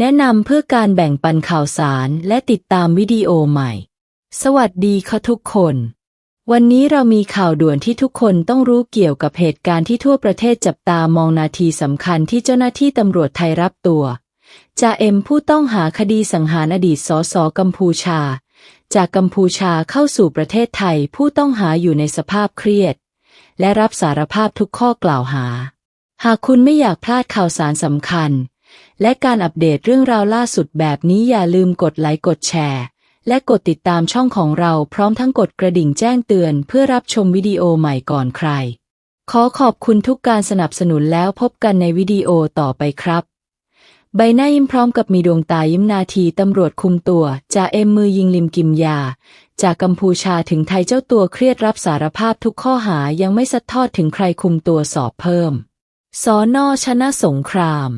แนะนำเพื่อการแบ่งปันข่าวสารและติดตามวิดีโอใหม่ สวัสดีค่ะทุกคน วันนี้เรามีข่าวด่วนที่ทุกคนต้องรู้เกี่ยวกับเหตุการณ์ที่ทั่วประเทศจับตามองนาทีสำคัญที่เจ้าหน้าที่ตำรวจไทยรับตัวจ่าเอ็มผู้ต้องหาคดีสังหารอดีตสสกัมพูชา จากกัมพูชาเข้าสู่ประเทศไทยผู้ต้องหาอยู่ในสภาพเครียด และรับสารภาพทุกข้อกล่าวหา หากคุณไม่อยากพลาดข่าวสารสำคัญ และการอัปเดตเรื่องราวล่าสุดแบบนี้อย่าลืมกดไลค์กดแชร์ และกดติดตามช่องของเราพร้อมทั้งกดกระดิ่งแจ้งเตือนเพื่อรับชมวิดีโอใหม่ก่อนใคร ขอขอบคุณทุกการสนับสนุนแล้วพบกันในวิดีโอต่อไปครับใบหน้ายิ้มพร้อมกับมีดวงตายิ้มนาทีตำรวจคุมตัวจ่าเอ็มมือยิงลิมกิมยา จากกัมพูชาถึงไทยเจ้าตัวเครียดรับสารภาพทุกข้อหายังไม่สัดทอดถึงใครคุมตัวสอบเพิ่มสอนอชนะสงคราม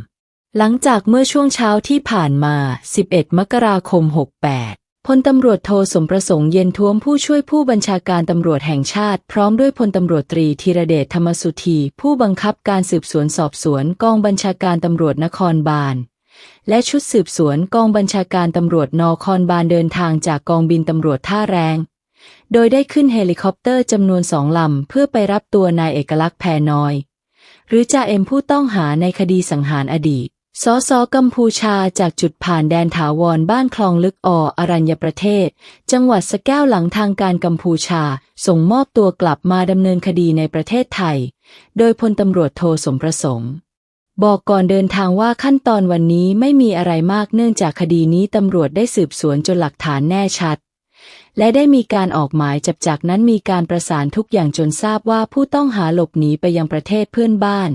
หลังจากเมื่อช่วงเช้าที่ผ่านมา 11 มกราคม 68 พลตำรวจโทสมประสงค์เย็นท้วมผู้ช่วยผู้บัญชาการตำรวจแห่งชาติ พร้อมด้วยพลตำรวจตรีธีรเดชธรรมสุธี ผู้บังคับการสืบสวนสอบสวนกองบัญชาการตำรวจนครบาล และชุดสืบสวนกองบัญชาการตำรวจนครบาลเดินทางจากกองบินตำรวจท่าแรง โดยได้ขึ้นเฮลิคอปเตอร์จำนวนสองลำเพื่อไปรับตัวนายเอกลักษณ์แพรน้อย หรือจ่าเอ็มผู้ต้องหาในคดีสังหารอดีต สสกัมพูชาจากจุดผ่านแดนถาวรบ้านคลองลึกออรัญญประเทศ จังหวัดสแก้วหลังทางการกัมพูชา ส่งมอบตัวกลับมาดำเนินคดีในประเทศไทย โดยพลตำรวจโทสมประสงค์ บอกก่อนเดินทางว่าขั้นตอนวันนี้ไม่มีอะไรมากเนื่องจากคดีนี้ตำรวจได้สืบสวนจนหลักฐานแน่ชัด และได้มีการออกหมายจับจากนั้นมีการประสานทุกอย่างจนทราบว่าผู้ต้องหาหลบหนีไปยังประเทศเพื่อนบ้าน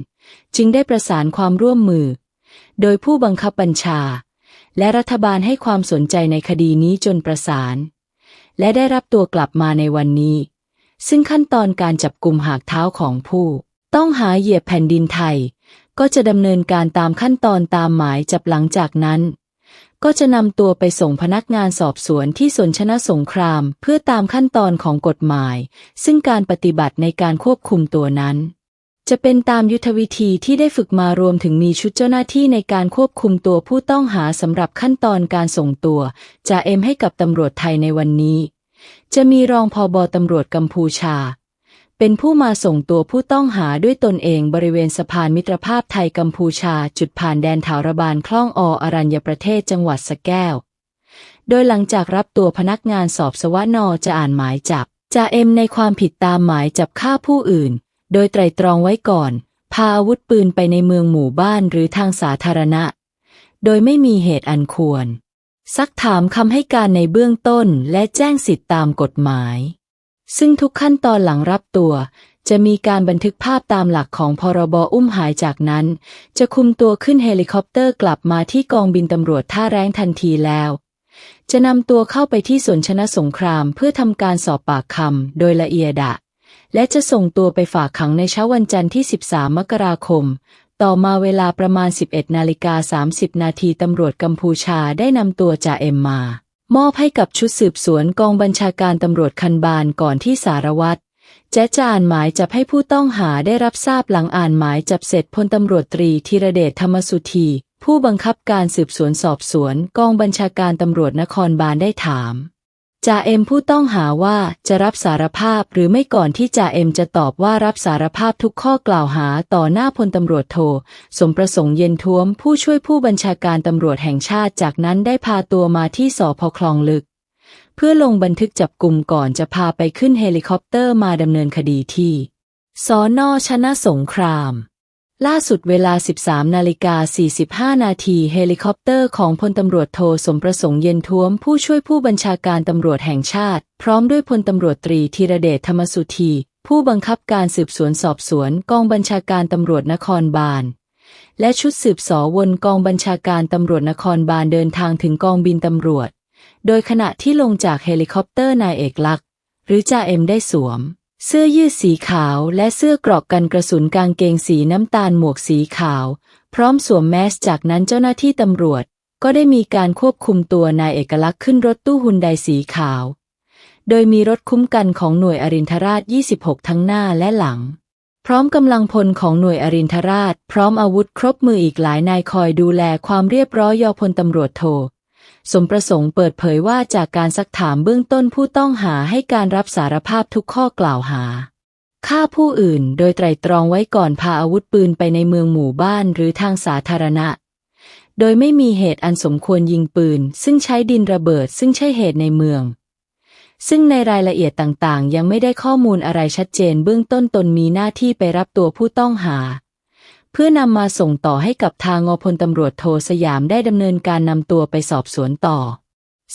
จึงได้ประสานความร่วมมือ โดยผู้บังคับบัญชา และรัฐบาลให้ความสนใจในคดีนี้จนประสาน และได้รับตัวกลับมาในวันนี้ ซึ่งขั้นตอนการจับกลุ่มหากเท้าของผู้ ต้องหาเหยียบแผ่นดินไทย ก็จะดำเนินการตามขั้นตอนตามหมายจับหลังจากนั้นก็จะนำตัวไปส่งพนักงานสอบสวนที่สนชนะสงครามเพื่อตามขั้นตอนของกฎหมาย ซึ่งการปฏิบัติในการควบคุมตัวนั้น จะเป็นตามยุทธวิธีที่ได้ฝึกมารวมถึงมีชุดเจ้าหน้าที่ในการควบคุมตัวผู้ต้องหาสำหรับขั้นตอนการส่งตัวจ่าเอ็มให้กับตำรวจไทยในวันนี้ จะมีรองพอบอตำรวจกัมพูชา เป็นผู้มาส่งตัวผู้ต้องหาด้วยตนเองบริเวณสะพานมิตรภาพไทยกัมพูชา จุดผ่านแดนถาวรบาลคล่องออรัญญประเทศจังหวัดสะแก้ว โดยหลังจากรับตัวพนักงานสอบสวนอจะอ่านหมายจับจ่าเอ็มในความผิดตามหมายจับฆ่าผู้อื่น โดยไตรตรองไว้ก่อน พาอาวุธปืนไปในเมืองหมู่บ้านหรือทางสาธารณะ โดยไม่มีเหตุอันควร ซักถามคำให้การในเบื้องต้นและแจ้งสิทธิตามกฎหมาย ซึ่งทุกขั้นตอนหลังรับตัว จะมีการบันทึกภาพตามหลักของพรบอุ้มหายจากนั้น จะคุมตัวขึ้นเฮลิคอปเตอร์กลับมาที่กองบินตำรวจท่าแรงทันทีแล้วจะนำตัวเข้าไปที่สวนชนะสงครามเพื่อทำการสอบปากคำโดยละเอียดะ และจะส่งตัวไปฝากขังในเช้าวันจันทร์ที่ 13 มกราคม ต่อมาเวลาประมาณ 11 นาฬิกา 30 นาทีตำรวจกัมพูชาได้นำตัวจ่าเอ็มมามอบให้กับชุดสืบสวนกองบัญชาการตำรวจคันบานก่อนที่สารวัตรแจ๊จะอ่านหมายจับให้ผู้ต้องหาได้รับทราบหลังอ่านหมายจับเสร็จพลตำรวจตรีธีรเดชธรรมสุธี ผู้บังคับการสืบสวนสอบสวนกองบัญชาการตำรวจนครบาลได้ถาม จ่าเอ็มผู้ต้องหาว่าจะรับสารภาพหรือไม่ก่อนที่จ่าเอ็มจะตอบว่ารับสารภาพทุกข้อกล่าวหาต่อหน้าพลตำรวจโท สมประสงค์เย็นท้วมผู้ช่วยผู้บัญชาการตำรวจแห่งชาติจากนั้นได้พาตัวมาที่สพคลองลึก เพื่อลงบันทึกจับกลุ่มก่อนจะพาไปขึ้นเฮลิคอปเตอร์มาดำเนินคดีที่สอนอชนะสงคราม ล่าสุดเวลา 13 นาฬิกา 45 นาทีเฮลิคอปเตอร์ของพลตำรวจโทสมประสงค์เย็นท้วมผู้ช่วยผู้บัญชาการตำรวจแห่งชาติ พร้อมด้วยพลตำรวจตรีธีรเดชธรรมสุธี ผู้บังคับการสืบสวนสอบสวนกองบัญชาการตำรวจนครบาล และชุดสืบสอวนกองบัญชาการตำรวจนครบาลเดินทางถึงกองบินตำรวจ โดยขณะที่ลงจากเฮลิคอปเตอร์นายเอกลักษณ์หรือจ่าเอ็มได้สวม เสื้อยืดสีขาวและเสื้อกรอกกันกระสุนกางเกงสีน้ำตาลหมวกสีขาว พร้อมสวมแมสจากนั้นเจ้าหน้าที่ตำรวจ ก็ได้มีการควบคุมตัวนายเอกลักษณ์ขึ้นรถตู้ฮุนไดสีขาว โดยมีรถคุ้มกันของหน่วยอรินทราช 26 ทั้งหน้าและหลัง พร้อมกำลังพลของหน่วยอรินทราช พร้อมอาวุธครบมืออีกหลายนายคอยดูแลความเรียบร้อยยอพลตำรวจโท สมประสงค์เปิดเผยว่าจากการซักถามเบื้องต้นผู้ต้องหาให้การรับสารภาพทุกข้อกล่าวหาฆ่าผู้อื่นโดยไตรตรองไว้ก่อนพาอาวุธปืนไปในเมืองหมู่บ้านหรือทางสาธารณะ โดยไม่มีเหตุอันสมควรยิงปืน ซึ่งใช้ดินระเบิดซึ่งใช่เหตุในเมือง ซึ่งในรายละเอียดต่างๆ ยังไม่ได้ข้อมูลอะไรชัดเจนเบื้องต้นตนมีหน้าที่ไปรับตัวผู้ต้องหา เพื่อนำมาส่งต่อให้กับทางอพลตำรวจโทสยามได้ดำเนินการนำตัวไปสอบสวนต่อ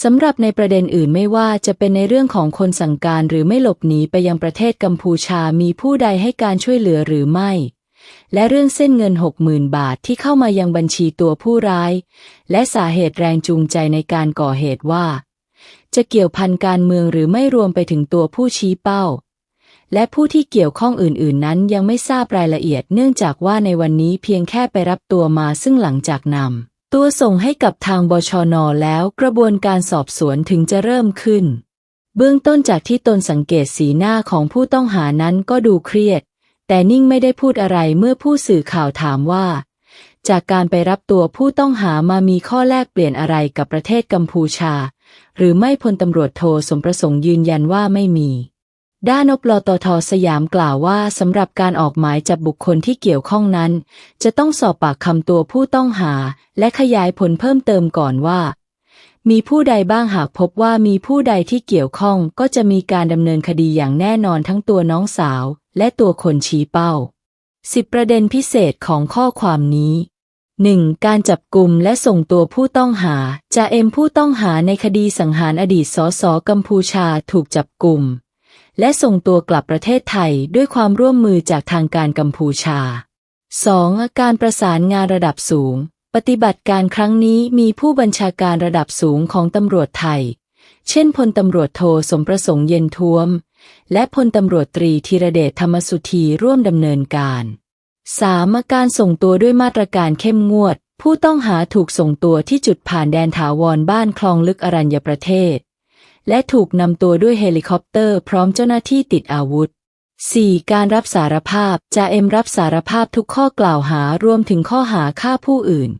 สำหรับในประเด็นอื่นไม่ว่าจะเป็นในเรื่องของคนสั่งการหรือไม่หลบหนีไปยังประเทศกัมพูชามีผู้ใดให้การช่วยเหลือหรือไม่ และเรื่องเส้นเงินหกหมื่นบาทที่เข้ามายังบัญชีตัวผู้ร้าย และสาเหตุแรงจูงใจในการก่อเหตุว่า จะเกี่ยวพันการเมืองหรือไม่รวมไปถึงตัวผู้ชี้เป้า และผู้ที่เกี่ยวข้องอื่นๆ นั้นยังไม่ทราบรายละเอียด เนื่องจากว่าในวันนี้เพียงแค่ไปรับตัวมาซึ่งหลังจากนำตัวส่งให้กับทางบชนแล้วกระบวนการสอบสวนถึงจะเริ่มขึ้น เบื้องต้นจากที่ตนสังเกตสีหน้าของผู้ต้องหานั้นก็ดูเครียด แต่นิ่งไม่ได้พูดอะไรเมื่อผู้สื่อข่าวถามว่า จากการไปรับตัวผู้ต้องหามามีข้อแลกเปลี่ยนอะไรกับประเทศกัมพูชา หรือไม่พลตำรวจโทสมประสงค์ยืนยันว่าไม่มี ด้านอปลตทสยามกล่าวว่าสำหรับการออกหมายจับบุคคลที่เกี่ยวข้องนั้น จะต้องสอบปากคำตัวผู้ต้องหา และขยายผลเพิ่มเติมก่อนว่า มีผู้ใดบ้างหากพบว่ามีผู้ใดที่เกี่ยวข้องก็จะมีการดำเนินคดีอย่างแน่นอนทั้งตัวน้องสาว และตัวคนชี้เป้าสิบประเด็นพิเศษของข้อความนี้ 1. การจับกลุ่มและส่งตัวผู้ต้องหาจ่าเอ็มผู้ต้องหาในคดีสังหารอดีตสสกัมพูชาถูกจับกลุ่ม และส่งตัวกลับประเทศไทยด้วยความร่วมมือจากทางการกัมพูชา 2. การประสานงานระดับสูง ปฏิบัติการครั้งนี้มีผู้บัญชาการระดับสูงของตำรวจไทย เช่นพลตำรวจโทสมประสงค์เย็นท้วม และพลตำรวจตรีธีรเดชธรรมสุธีร่วมดำเนินการ 3. การส่งตัวด้วยมาตรการเข้มงวด ผู้ต้องหาถูกส่งตัวที่จุดผ่านแดนถาวรบ้านคลองลึกอรัญญประเทศ และถูกนำตัวด้วยเฮลิคอปเตอร์พร้อมเจ้าหน้าที่ติดอาวุธ 4. การรับสารภาพจ่าเอ็มรับสารภาพทุกข้อกล่าวหารวมถึงข้อหาฆ่าผู้อื่น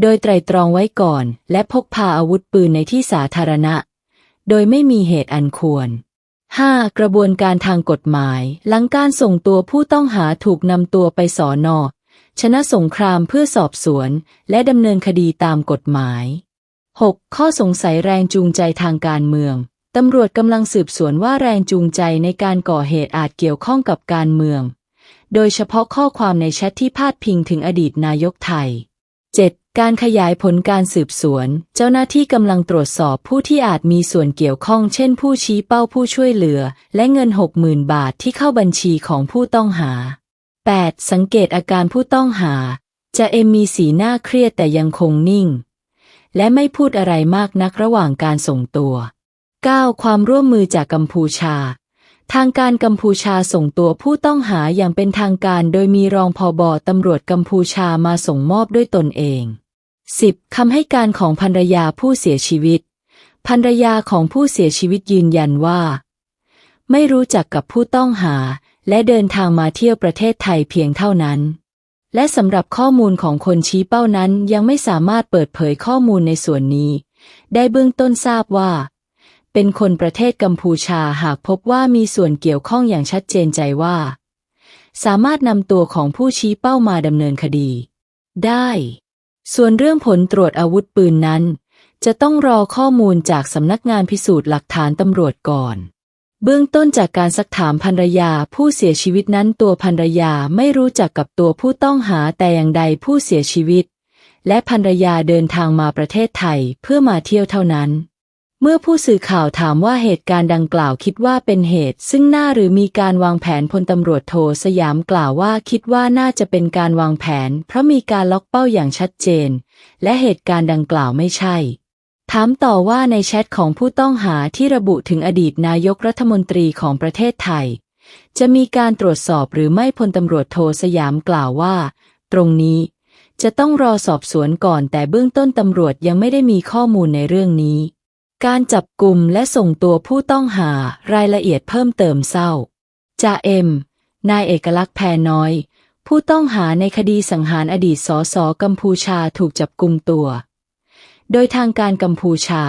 โดยไตรตรองไว้ก่อน และพกพาอาวุธปืนในที่สาธารณะ โดยไม่มีเหตุอันควร 5. กระบวนการทางกฎหมาย หลังการส่งตัวผู้ต้องหาถูกนำตัวไปสอนอชนะสงครามเพื่อสอบสวน และดำเนินคดีตามกฎหมาย 6. ข้อสงสัยแรงจูงใจทางการเมือง ตำรวจกำลังสืบสวนว่าแรงจูงใจในการก่อเหตุอาจเกี่ยวข้องกับการเมือง โดยเฉพาะข้อความในแชทที่พาดพิงถึงอดีตนายกไทย 7. การขยายผลการสืบสวน เจ้าหน้าที่กำลังตรวจสอบผู้ที่อาจมีส่วนเกี่ยวข้อง เช่น ผู้ชี้เป้าผู้ช่วยเหลือ และเงิน 60,000 บาทที่เข้าบัญชีของผู้ต้องหา 8. สังเกตอาการผู้ต้องหา จะเอ็มมีสีหน้าเครียดแต่ยังคงนิ่ง และไม่พูดอะไรมากนักระหว่างการส่งตัว 9. ความร่วมมือจากกัมพูชา ทางการกัมพูชาส่งตัวผู้ต้องหาอย่างเป็นทางการโดยมีรองผอบอตำรวจกัมพูชามาส่งมอบด้วยตนเอง 10. คำให้การของภรรยาผู้เสียชีวิตภรรยาของผู้เสียชีวิตยืนยันว่า ไม่รู้จักกับผู้ต้องหา และเดินทางมาเที่ยวประเทศไทยเพียงเท่านั้น และสำหรับข้อมูลของคนชี้เป้านั้นยังไม่สามารถเปิดเผยข้อมูลในส่วนนี้ ได้เบื้องต้นทราบว่า เป็นคนประเทศกัมพูชาหากพบว่ามีส่วนเกี่ยวข้องอย่างชัดเจนใจว่า สามารถนำตัวของผู้ชี้เป้ามาดำเนินคดี ได้ ส่วนเรื่องผลตรวจอาวุธปืนนั้น จะต้องรอข้อมูลจากสำนักงานพิสูจน์หลักฐานตำรวจก่อน เบื้องต้นจากการซักถามภรรยาผู้เสียชีวิตนั้นตัวภรรยาไม่รู้จักกับตัวผู้ต้องหาแต่อย่างใดผู้เสียชีวิต และภรรยาเดินทางมาประเทศไทยเพื่อมาเที่ยวเท่านั้น เมื่อผู้สื่อข่าวถามว่าเหตุการณ์ดังกล่าวคิดว่าเป็นเหตุ ซึ่งหน้าหรือมีการวางแผนพลตำรวจโทสยามกล่าวว่าคิดว่าน่าจะเป็นการวางแผน เพราะมีการล็อกเป้าอย่างชัดเจน และเหตุการณ์ดังกล่าวไม่ใช่ ถามต่อว่าในแชทของผู้ต้องหาที่ระบุถึงอดีตนายกรัฐมนตรีของประเทศไทย จะมีการตรวจสอบหรือไม่พลตำรวจโทสยามกล่าวว่า ตรงนี้ จะต้องรอสอบสวนก่อนแต่เบื้องต้นตำรวจยังไม่ได้มีข้อมูลในเรื่องนี้ การจับกลุ่มและส่งตัวผู้ต้องหารายละเอียดเพิ่มเติมเศร้าจ่าเอ็ม นายเอกลักษณ์แพรน้อย ผู้ต้องหาในคดีสังหารอดีตสสกัมพูชาถูกจับกลุ่มตัว โดยทางการกัมพูชา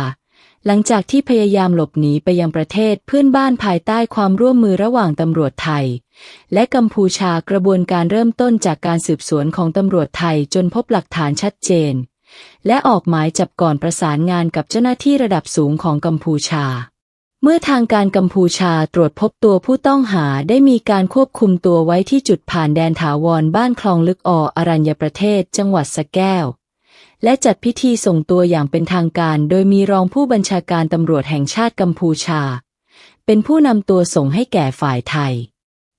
หลังจากที่พยายามหลบหนีไปยังประเทศเพื่อนบ้านภายใต้ความร่วมมือระหว่างตำรวจไทย และกัมพูชากระบวนการเริ่มต้นจากการสืบสวนของตำรวจไทยจนพบหลักฐานชัดเจน และออกหมายจับก่อนประสานงานกับเจ้าหน้าที่ระดับสูงของกัมพูชาเมื่อทางการกัมพูชาตรวจพบตัวผู้ต้องหาได้มีการควบคุมตัวไว้ที่จุดผ่านแดนถาวรบ้านคลองลึกออรัญญประเทศจังหวัดสะแก้ว และจัดพิธีส่งตัวอย่างเป็นทางการ โดยมีรองผู้บัญชาการตำรวจแห่งชาติกัมพูชา เป็นผู้นำตัวส่งให้แก่ฝ่ายไทย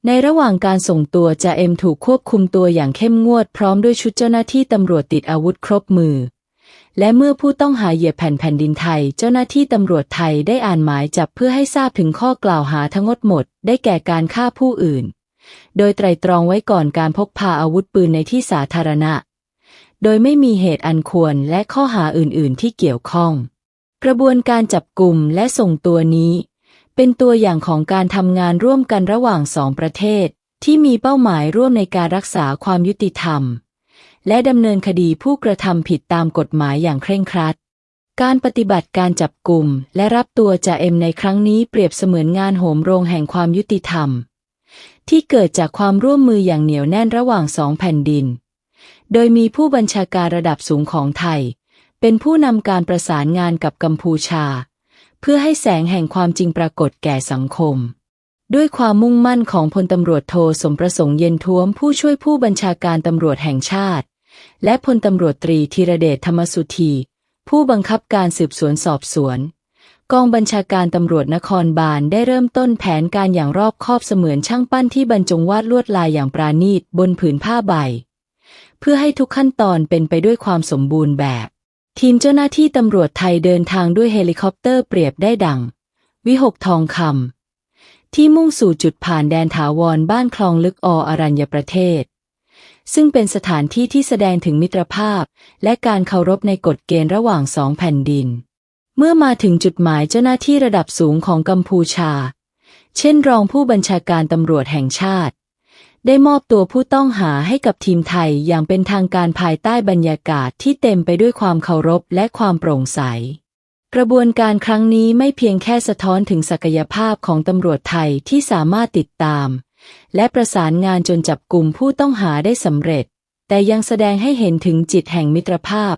ในระหว่างการส่งตัวจ่าเอ็มถูกควบคุมตัวอย่างเข้มงวดพร้อมด้วยชุดเจ้าหน้าที่ตำรวจติดอาวุธครบมือ และเมื่อผู้ต้องหาเหยียบแผ่นแผ่นดินไทย เจ้าหน้าที่ตำรวจไทยได้อ่านหมายจับเพื่อให้ทราบถึงข้อกล่าวหาทั้งหมด ได้แก่การฆ่าผู้อื่น โดยไตรตรองไว้ก่อนการพกพาอาวุธปืนในที่สาธารณะ โดยไม่มีเหตุอันควรและข้อหาอื่นๆ ที่เกี่ยวข้อง กระบวนการจับกลุ่มและส่งตัวนี้ เป็นตัวอย่างของการทำงานร่วมกันระหว่างสองประเทศ ที่มีเป้าหมายร่วมในการรักษาความยุติธรรม และดำเนินคดีผู้กระทำผิดตามกฎหมายอย่างเคร่งครัดการปฏิบัติการจับกลุ่มและรับตัวจ่าเอ็มในครั้งนี้เปรียบเสมือนงานโหมโรงแห่งความยุติธรรม ที่เกิดจากความร่วมมืออย่างเหนียวแน่นระหว่างสองแผ่นดิน โดยมีผู้บัญชาการระดับสูงของไทย เป็นผู้นำการประสานงานกับกัมพูชา เพื่อให้แสงแห่งความจริงปรากฏแก่สังคม ด้วยความมุ่งมั่นของพลตำรวจโทสมประสงค์เย็นท้วมผู้ช่วยผู้บัญชาการตำรวจแห่งชาติ และพลตำรวจตรีธีรเดชธรรมสุธี ผู้บังคับการสืบสวนสอบสวนกองบัญชาการตำรวจนครบาลได้เริ่มต้นแผนการอย่างรอบคอบเสมือนช่างปั้นที่บรรจงวาดลวดลายอย่างปราณีตบนผืนผ้าใบ เพื่อให้ทุกขั้นตอนเป็นไปด้วยความสมบูรณ์แบบ ทีมเจ้าหน้าที่ตำรวจไทยเดินทางด้วยเฮลิคอปเตอร์เปรียบได้ดัง วิหกทองคำที่มุ่งสู่จุดผ่านแดนถาวรบ้านคลองลึกออรัญญประเทศ ซึ่งเป็นสถานที่ที่แสดงถึงมิตรภาพ และการเคารพในกฎเกณฑ์ระหว่างสองแผ่นดิน เมื่อมาถึงจุดหมายเจ้าหน้าที่ระดับสูงของกัมพูชา เช่นรองผู้บัญชาการตำรวจแห่งชาติ ได้มอบตัวผู้ต้องหาให้กับทีมไทยอย่างเป็นทางการภายใต้บรรยากาศที่เต็มไปด้วยความเคารพและความโปร่งใส กระบวนการครั้งนี้ไม่เพียงแค่สะท้อนถึงศักยภาพของตำรวจไทยที่สามารถติดตาม และประสานงานจนจับกลุ่มผู้ต้องหาได้สำเร็จ แต่ยังแสดงให้เห็นถึงจิตแห่งมิตรภาพ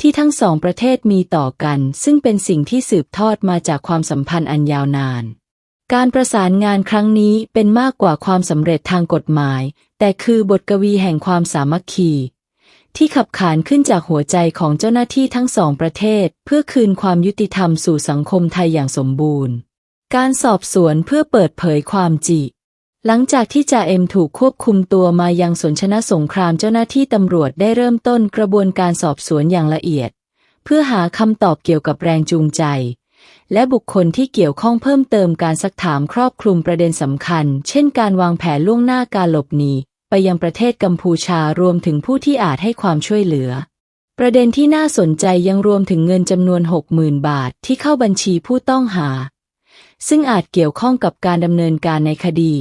ที่ทั้งสองประเทศมีต่อกัน ซึ่งเป็นสิ่งที่สืบทอดมาจากความสัมพันธ์อันยาวนาน การประสานงานครั้งนี้เป็นมากกว่าความสำเร็จทางกฎหมาย แต่คือบทกวีแห่งความสามัคคี ที่ขับขานขึ้นจากหัวใจของเจ้าหน้าที่ทั้งสองประเทศ เพื่อคืนความยุติธรรมสู่สังคมไทยอย่างสมบูรณ์ การสอบสวนเพื่อเปิดเผยความจริงหลังจากที่จ่าเอ็มถูกควบคุมตัวมายังสนชนะสงครามเจ้าหน้าที่ตำรวจได้เริ่มต้นกระบวนการสอบสวนอย่างละเอียด เพื่อหาคำตอบเกี่ยวกับแรงจูงใจ และบุคคลที่เกี่ยวข้องเพิ่มเติมการซักถามครอบคลุมประเด็นสำคัญ เช่นการวางแผนล่วงหน้าการหลบหนีไปยังประเทศกัมพูชารวมถึงผู้ที่อาจให้ความช่วยเหลือ ประเด็นที่น่าสนใจยังรวมถึงเงินจำนวน 60,000 บาทที่เข้าบัญชีผู้ต้องหา ซึ่งอาจเกี่ยวข้องกับการดำเนินการในคดี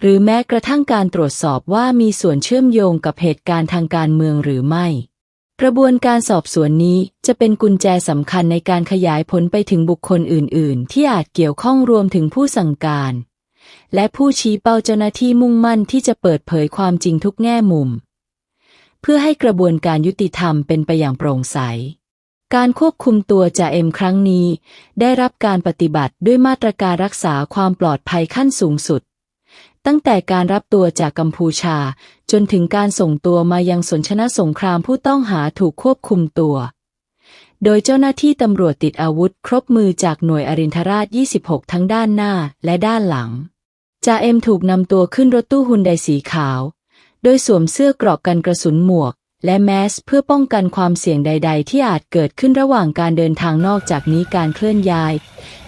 หรือแม้กระทั่งการตรวจสอบว่ามีส่วนเชื่อมโยงกับเหตุการณ์ทางการเมืองหรือไม่ กระบวนการสอบสวนนี้จะเป็นกุญแจสำคัญในการขยายผลไปถึงบุคคลอื่น ๆ ที่อาจเกี่ยวข้องรวมถึงผู้สั่งการ และผู้ชี้เป้าเจ้าหน้าที่มุ่งมั่นที่จะเปิดเผยความจริงทุกแง่มุม เพื่อให้กระบวนการยุติธรรมเป็นไปอย่างโปร่งใส การควบคุมตัวจ่าเอ็มครั้งนี้ ได้รับการปฏิบัติด้วยมาตรการรักษาความปลอดภัยขั้นสูงสุด ตั้งแต่การรับตัวจากกัมพูชา จนถึงการส่งตัวมายังสนชนะสงครามผู้ต้องหาถูกควบคุมตัว โดยเจ้าหน้าที่ตำรวจติดอาวุธครบมือจากหน่วยอรินทราช 26 ทั้งด้านหน้าและด้านหลังจ่าเอ็มถูกนำตัวขึ้นรถตู้ฮุนไดสีขาว โดยสวมเสื้อกราะกันกระสุนหมวกและแมสเพื่อป้องกันความเสี่ยงใด ๆ ที่อาจเกิดขึ้นระหว่างการเดินทางนอกจากนี้การเคลื่อนย้าย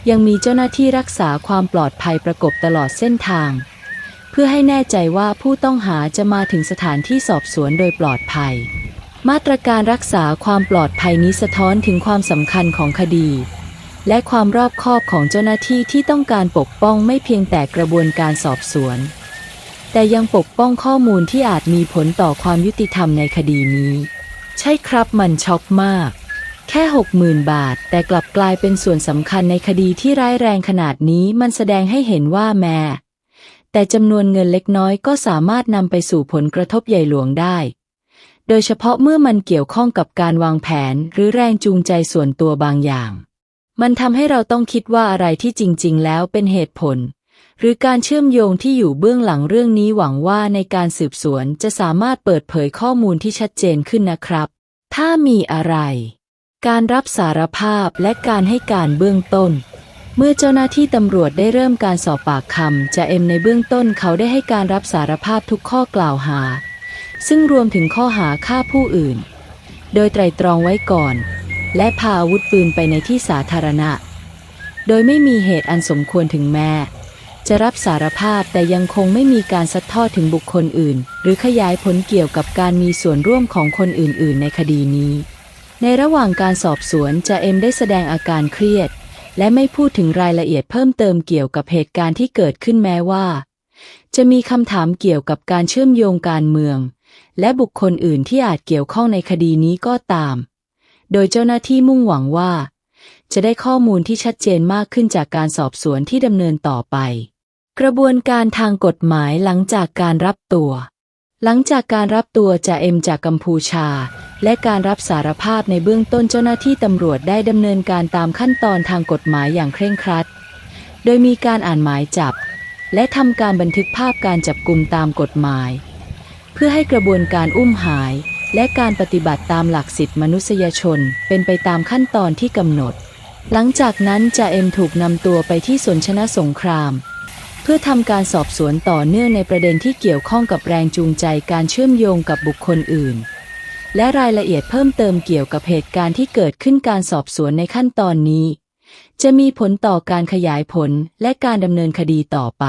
ยังมีเจ้าหน้าที่รักษาความปลอดภัยประกบตลอดเส้นทาง พื่อให้แน่ใจว่าผู้ต้องหาจะมาถึงสถานที่สอบสวนโดยปลอดภัย มาตรการรักษาความปลอดภัยนี้สะท้อนถึงความสำคัญของคดี และความรอบคอบของเจ้าหน้าที่ที่ต้องการปกป้องไม่เพียงแต่กระบวนการสอบสวน แต่ยังปกป้องข้อมูลที่อาจมีผลต่อความยุติธรรมในคดีนี้ ใช่ครับมันช็อกมากแค่หกหมื่นบาท แต่กลับกลายเป็นส่วนสำคัญในคดีที่ร้ายแรงขนาดนี้มันแสดงให้เห็นว่าแม่ แต่จำนวนเงินเล็กน้อยก็สามารถนำไปสู่ผลกระทบใหญ่หลวงได้ โดยเฉพาะเมื่อมันเกี่ยวข้องกับการวางแผนหรือแรงจูงใจส่วนตัวบางอย่าง มันทำให้เราต้องคิดว่าอะไรที่จริง ๆ แล้วเป็นเหตุผล หรือการเชื่อมโยงที่อยู่เบื้องหลังเรื่องนี้หวังว่าในการสืบสวนจะสามารถเปิดเผยข้อมูลที่ชัดเจนขึ้นนะครับ ถ้ามีอะไร การรับสารภาพและการให้การเบื้องต้น เมื่อเจ้าหน้าที่ตำรวจได้เริ่มการสอบปากคำจะเอ็มในเบื้องต้นเขาได้ให้การรับสารภาพทุกข้อกล่าวหา ซึ่งรวมถึงข้อหาฆ่าผู้อื่น โดยไตรตรองไว้ก่อน และพาอาวุธปืนไปในที่สาธารณะ โดยไม่มีเหตุอันสมควรถึงแม้จะรับสารภาพแต่ยังคงไม่มีการซัดทอดถึงบุคคลอื่น หรือขยายผลเกี่ยวกับการมีส่วนร่วมของคนอื่น ๆ ในคดีนี้ ในระหว่างการสอบสวนจะเอ็มได้แสดงอาการเครียด และไม่พูดถึงรายละเอียดเพิ่มเติมเกี่ยวกับเหตุการณ์ที่เกิดขึ้นแม้ว่า จะมีคำถามเกี่ยวกับการเชื่อมโยงการเมือง และบุคคลอื่นที่อาจเกี่ยวข้องในคดีนี้ก็ตาม โดยเจ้าหน้าที่มุ่งหวังว่า จะได้ข้อมูลที่ชัดเจนมากขึ้นจากการสอบสวนที่ดำเนินต่อไป กระบวนการทางกฎหมายหลังจากการรับตัว หลังจากการรับตัวจ่าเอ็มจากกัมพูชา และการรับสารภาพในเบื้องต้นเจ้าหน้าที่ตำรวจได้ดำเนินการตามขั้นตอนทางกฎหมายอย่างเคร่งครัด โดยมีการอ่านหมายจับ และทำการบันทึกภาพการจับกลุ่มตามกฎหมาย เพื่อให้กระบวนการอุ้มหาย และการปฏิบัติตามหลักสิทธิมนุษยชน เป็นไปตามขั้นตอนที่กำหนด หลังจากนั้นจ่าเอ็มถูกนำตัวไปที่สนชนะสงครามเพื่อทำการสอบสวนต่อเนื่องในประเด็นที่เกี่ยวข้องกับแรงจูงใจการเชื่อมโยงกับบุคคลอื่น และรายละเอียดเพิ่มเติมเกี่ยวกับเหตุการณ์ที่เกิดขึ้นการสอบสวนในขั้นตอนนี้ จะมีผลต่อการขยายผลและการดำเนินคดีต่อไป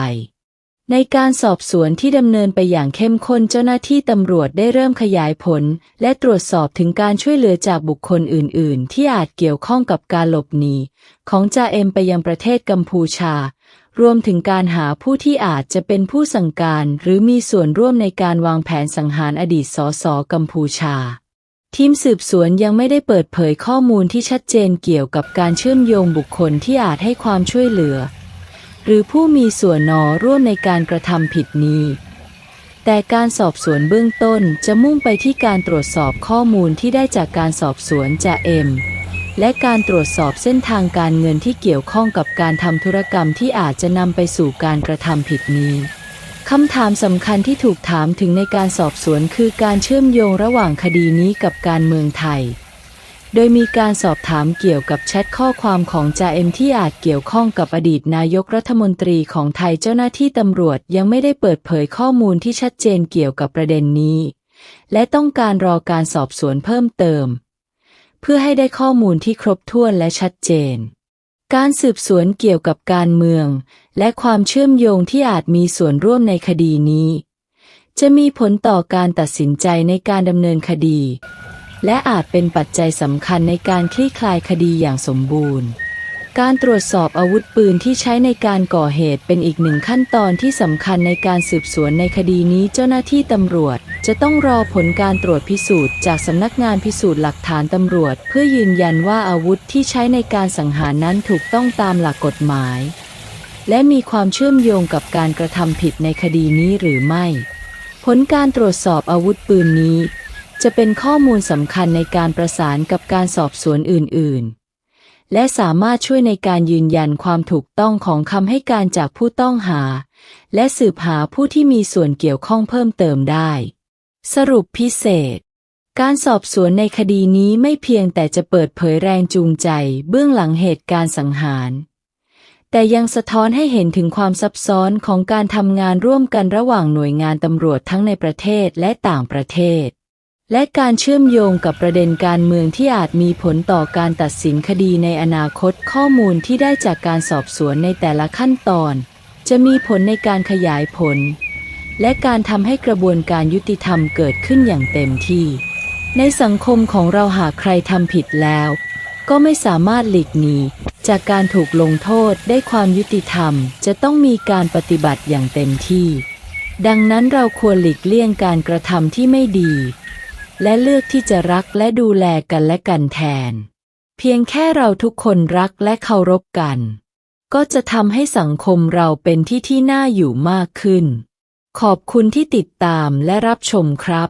ในการสอบสวนที่ดำเนินไปอย่างเข้มข้นเจ้าหน้าที่ตำรวจได้เริ่มขยายผล และตรวจสอบถึงการช่วยเหลือจากบุคคลอื่น ๆ ที่อาจเกี่ยวข้องกับการหลบหนีของจ่าเอ็มไปยังประเทศกัมพูชา รวมถึงการหาผู้ที่อาจจะเป็นผู้สั่งการหรือมีส่วนร่วมในการวางแผนสังหารอดีตสสกัมพูชา ทีมสืบสวนยังไม่ได้เปิดเผยข้อมูลที่ชัดเจนเกี่ยวกับการเชื่อมโยงบุคคลที่อาจให้ความช่วยเหลือ หรือผู้มีส่วนนอร่วมในการกระทำผิดนี้ แต่การสอบสวนเบื้องต้นจะมุ่งไปที่การตรวจสอบข้อมูลที่ได้จากการสอบสวนจ่าเอ็ม และการตรวจสอบเส้นทางการเงินที่เกี่ยวข้องกับการทำธุรกรรมที่อาจจะนำไปสู่การกระทำผิดนี้คำถามสำคัญที่ถูกถามถึงในการสอบสวนคือการเชื่อมโยงระหว่างคดีนี้กับการเมืองไทย โดยมีการสอบถามเกี่ยวกับแชทข้อความของจ่าเอ็มที่อาจเกี่ยวข้องกับอดีตนายกรัฐมนตรีของไทยเจ้าหน้าที่ตำรวจยังไม่ได้เปิดเผยข้อมูลที่ชัดเจนเกี่ยวกับประเด็นนี้ และต้องการรอการสอบสวนเพิ่มเติม เพื่อให้ได้ข้อมูลที่ครบถ้วนและชัดเจน การสืบสวนเกี่ยวกับการเมือง และความเชื่อมโยงที่อาจมีส่วนร่วมในคดีนี้ จะมีผลต่อการตัดสินใจในการดำเนินคดี และอาจเป็นปัจจัยสำคัญในการคลี่คลายคดีอย่างสมบูรณ์ การตรวจสอบอาวุธปืนที่ใช้ในการก่อเหตุเป็นอีกหนึ่งขั้นตอนที่สำคัญในการสืบสวนในคดีนี้เจ้าหน้าที่ตำรวจ จะต้องรอผลการตรวจพิสูจน์จากสำนักงานพิสูจน์หลักฐานตำรวจ เพื่อยืนยันว่าอาวุธที่ใช้ในการสังหารนั้นถูกต้องตามหลักกฎหมาย และมีความเชื่อมโยงกับการกระทำผิดในคดีนี้หรือไม่ ผลการตรวจสอบอาวุธปืนนี้ จะเป็นข้อมูลสำคัญในการประสานกับการสอบสวนอื่น ๆ และสามารถช่วยในการยืนยันความถูกต้องของคำให้การจากผู้ต้องหา และสืบหาผู้ที่มีส่วนเกี่ยวข้องเพิ่มเติมได้ สรุปพิเศษ การสอบสวนในคดีนี้ไม่เพียงแต่จะเปิดเผยแรงจูงใจเบื้องหลังเหตุการณ์สังหาร แต่ยังสะท้อนให้เห็นถึงความซับซ้อนของการทำงานร่วมกันระหว่างหน่วยงานตำรวจทั้งในประเทศและต่างประเทศ และการเชื่อมโยงกับประเด็นการเมืองที่อาจมีผลต่อการตัดสินคดีในอนาคตข้อมูลที่ได้จากการสอบสวนในแต่ละขั้นตอน จะมีผลในการขยายผล และการทำให้กระบวนการยุติธรรมเกิดขึ้นอย่างเต็มที่ ในสังคมของเราหากใครทำผิดแล้ว ก็ไม่สามารถหลีกหนีจากการถูกลงโทษได้ความยุติธรรม จะต้องมีการปฏิบัติอย่างเต็มที่ ดังนั้นเราควรหลีกเลี่ยงการกระทำที่ไม่ดี และเลือกที่จะรักและดูแลกันและกันแทน เพียงแค่เราทุกคนรักและเคารพกัน ก็จะทำให้สังคมเราเป็นที่ที่น่าอยู่มากขึ้น ขอบคุณที่ติดตามและรับชมครับ